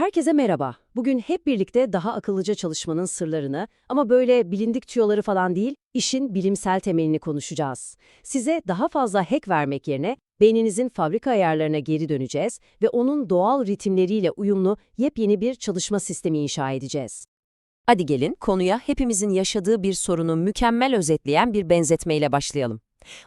Herkese merhaba. Bugün hep birlikte daha akıllıca çalışmanın sırlarını ama böyle bilindik tüyoları falan değil, işin bilimsel temelini konuşacağız. Size daha fazla hack vermek yerine beyninizin fabrika ayarlarına geri döneceğiz ve onun doğal ritimleriyle uyumlu yepyeni bir çalışma sistemi inşa edeceğiz. Hadi gelin konuya hepimizin yaşadığı bir sorunu mükemmel özetleyen bir benzetmeyle başlayalım.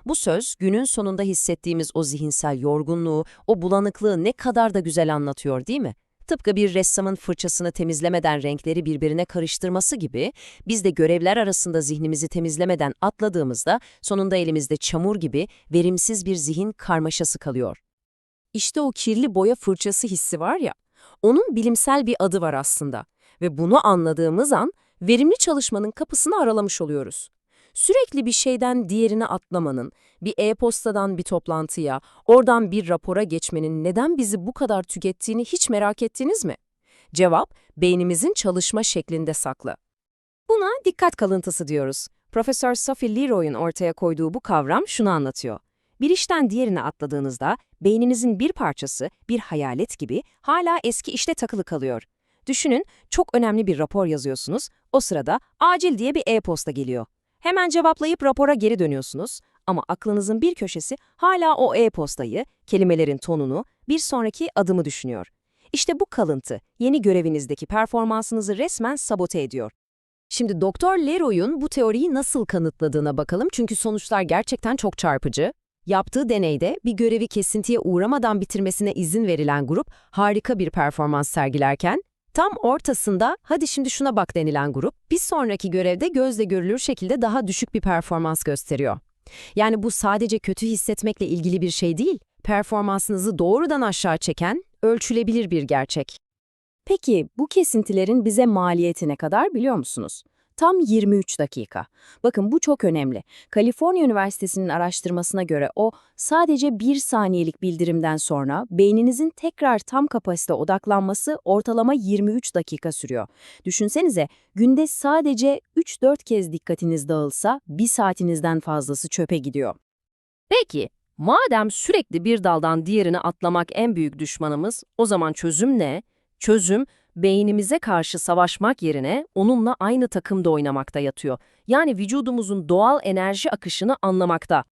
Bu söz günün sonunda hissettiğimiz o zihinsel yorgunluğu, o bulanıklığı ne kadar da güzel anlatıyor değil mi? Tıpkı bir ressamın fırçasını temizlemeden renkleri birbirine karıştırması gibi biz de görevler arasında zihnimizi temizlemeden atladığımızda sonunda elimizde çamur gibi verimsiz bir zihin karmaşası kalıyor. İşte o kirli boya fırçası hissi var ya, onun bilimsel bir adı var aslında ve bunu anladığımız an verimli çalışmanın kapısını aralamış oluyoruz. Sürekli bir şeyden diğerine atlamanın, bir e-postadan bir toplantıya, oradan bir rapora geçmenin neden bizi bu kadar tükettiğini hiç merak ettiniz mi? Cevap, beynimizin çalışma şeklinde saklı. Buna dikkat kalıntısı diyoruz. Profesör Sophie Leroy'un ortaya koyduğu bu kavram şunu anlatıyor. Bir işten diğerine atladığınızda beyninizin bir parçası, bir hayalet gibi hala eski işte takılı kalıyor. Düşünün, çok önemli bir rapor yazıyorsunuz, o sırada acil diye bir e-posta geliyor. Hemen cevaplayıp rapora geri dönüyorsunuz ama aklınızın bir köşesi hala o e-postayı, kelimelerin tonunu, bir sonraki adımı düşünüyor. İşte bu kalıntı yeni görevinizdeki performansınızı resmen sabote ediyor. Şimdi Doktor Leroy'un bu teoriyi nasıl kanıtladığına bakalım çünkü sonuçlar gerçekten çok çarpıcı. Yaptığı deneyde bir görevi kesintiye uğramadan bitirmesine izin verilen grup harika bir performans sergilerken, Tam ortasında hadi şimdi şuna bak denilen grup bir sonraki görevde gözle görülür şekilde daha düşük bir performans gösteriyor. Yani bu sadece kötü hissetmekle ilgili bir şey değil, performansınızı doğrudan aşağı çeken, ölçülebilir bir gerçek. Peki bu kesintilerin bize maliyeti ne kadar biliyor musunuz? Tam 23 dakika. Bakın bu çok önemli. Kaliforniya Üniversitesi'nin araştırmasına göre o sadece bir saniyelik bildirimden sonra beyninizin tekrar tam kapasite odaklanması ortalama 23 dakika sürüyor. Düşünsenize günde sadece 3-4 kez dikkatiniz dağılsa bir saatinizden fazlası çöpe gidiyor. Peki, madem sürekli bir daldan diğerine atlamak en büyük düşmanımız, o zaman çözüm ne? Çözüm, beynimize karşı savaşmak yerine onunla aynı takımda oynamakta yatıyor. Yani vücudumuzun doğal enerji akışını anlamakta.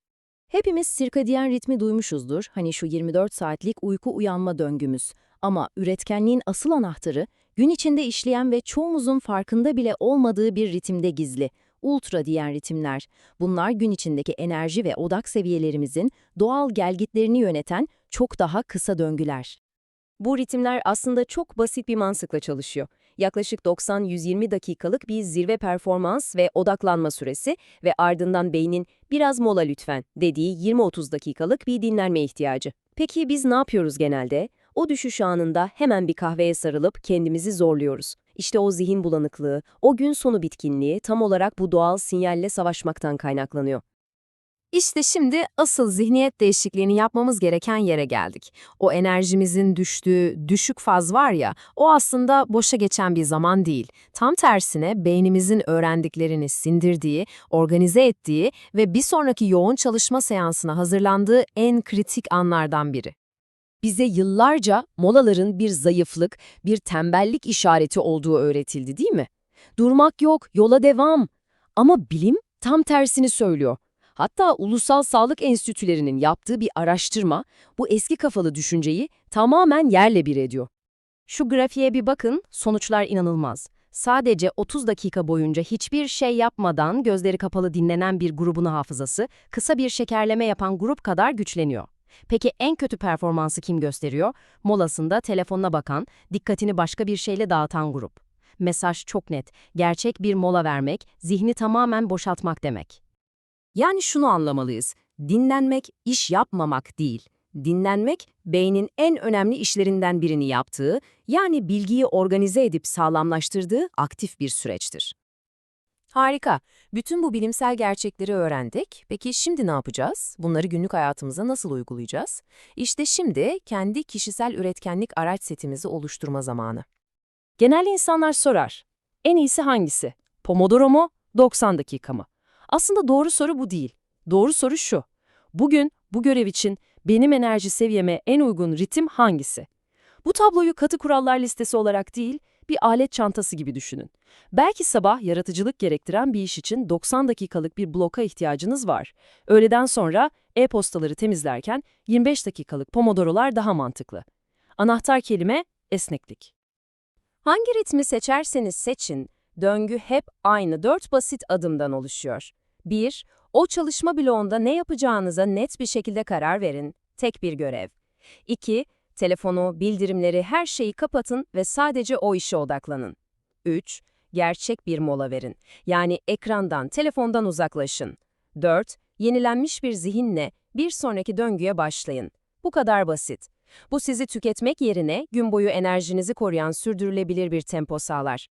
Hepimiz sirkadiyen ritmi duymuşuzdur, hani şu 24 saatlik uyku uyanma döngümüz. Ama üretkenliğin asıl anahtarı, gün içinde işleyen ve çoğumuzun farkında bile olmadığı bir ritimde gizli. Ultra diyen ritimler. Bunlar gün içindeki enerji ve odak seviyelerimizin doğal gelgitlerini yöneten çok daha kısa döngüler. Bu ritimler aslında çok basit bir mantıkla çalışıyor. Yaklaşık 90-120 dakikalık bir zirve performans ve odaklanma süresi ve ardından beynin biraz mola lütfen dediği 20-30 dakikalık bir dinlenme ihtiyacı. Peki biz ne yapıyoruz genelde? O düşüş anında hemen bir kahveye sarılıp kendimizi zorluyoruz. İşte o zihin bulanıklığı, o gün sonu bitkinliği tam olarak bu doğal sinyalle savaşmaktan kaynaklanıyor. İşte şimdi asıl zihniyet değişikliğini yapmamız gereken yere geldik. O enerjimizin düştüğü düşük faz var ya, o aslında boşa geçen bir zaman değil. Tam tersine beynimizin öğrendiklerini sindirdiği, organize ettiği ve bir sonraki yoğun çalışma seansına hazırlandığı en kritik anlardan biri. Bize yıllarca molaların bir zayıflık, bir tembellik işareti olduğu öğretildi değil mi? Durmak yok, yola devam. Ama bilim tam tersini söylüyor. Hatta Ulusal Sağlık Enstitülerinin yaptığı bir araştırma bu eski kafalı düşünceyi tamamen yerle bir ediyor. Şu grafiğe bir bakın, sonuçlar inanılmaz. Sadece 30 dakika boyunca hiçbir şey yapmadan gözleri kapalı dinlenen bir grubun hafızası, kısa bir şekerleme yapan grup kadar güçleniyor. Peki en kötü performansı kim gösteriyor? Molasında telefonuna bakan, dikkatini başka bir şeyle dağıtan grup. Mesaj çok net. Gerçek bir mola vermek, zihni tamamen boşaltmak demek. Yani şunu anlamalıyız. Dinlenmek iş yapmamak değil. Dinlenmek beynin en önemli işlerinden birini yaptığı, yani bilgiyi organize edip sağlamlaştırdığı aktif bir süreçtir. Harika. Bütün bu bilimsel gerçekleri öğrendik. Peki şimdi ne yapacağız? Bunları günlük hayatımıza nasıl uygulayacağız? İşte şimdi kendi kişisel üretkenlik araç setimizi oluşturma zamanı. Genelde insanlar sorar. En iyisi hangisi? Pomodoro mu? 90 dakika mı? Aslında doğru soru bu değil. Doğru soru şu. Bugün bu görev için benim enerji seviyeme en uygun ritim hangisi? Bu tabloyu katı kurallar listesi olarak değil, bir alet çantası gibi düşünün. Belki sabah yaratıcılık gerektiren bir iş için 90 dakikalık bir bloka ihtiyacınız var. Öğleden sonra e-postaları temizlerken 25 dakikalık pomodorolar daha mantıklı. Anahtar kelime esneklik. Hangi ritmi seçerseniz seçin, döngü hep aynı dört basit adımdan oluşuyor. 1. O çalışma bloğunda ne yapacağınıza net bir şekilde karar verin. Tek bir görev. 2. Telefonu, bildirimleri, her şeyi kapatın ve sadece o işe odaklanın. 3. Gerçek bir mola verin. Yani ekrandan, telefondan uzaklaşın. 4. Yenilenmiş bir zihinle bir sonraki döngüye başlayın. Bu kadar basit. Bu sizi tüketmek yerine gün boyu enerjinizi koruyan sürdürülebilir bir tempo sağlar.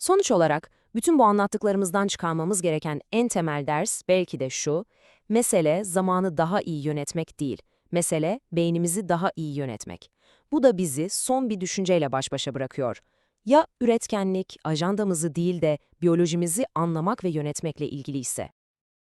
Sonuç olarak bütün bu anlattıklarımızdan çıkarmamız gereken en temel ders belki de şu, mesele zamanı daha iyi yönetmek değil, mesele beynimizi daha iyi yönetmek. Bu da bizi son bir düşünceyle baş başa bırakıyor. Ya üretkenlik, ajandamızı değil de biyolojimizi anlamak ve yönetmekle ilgili ise?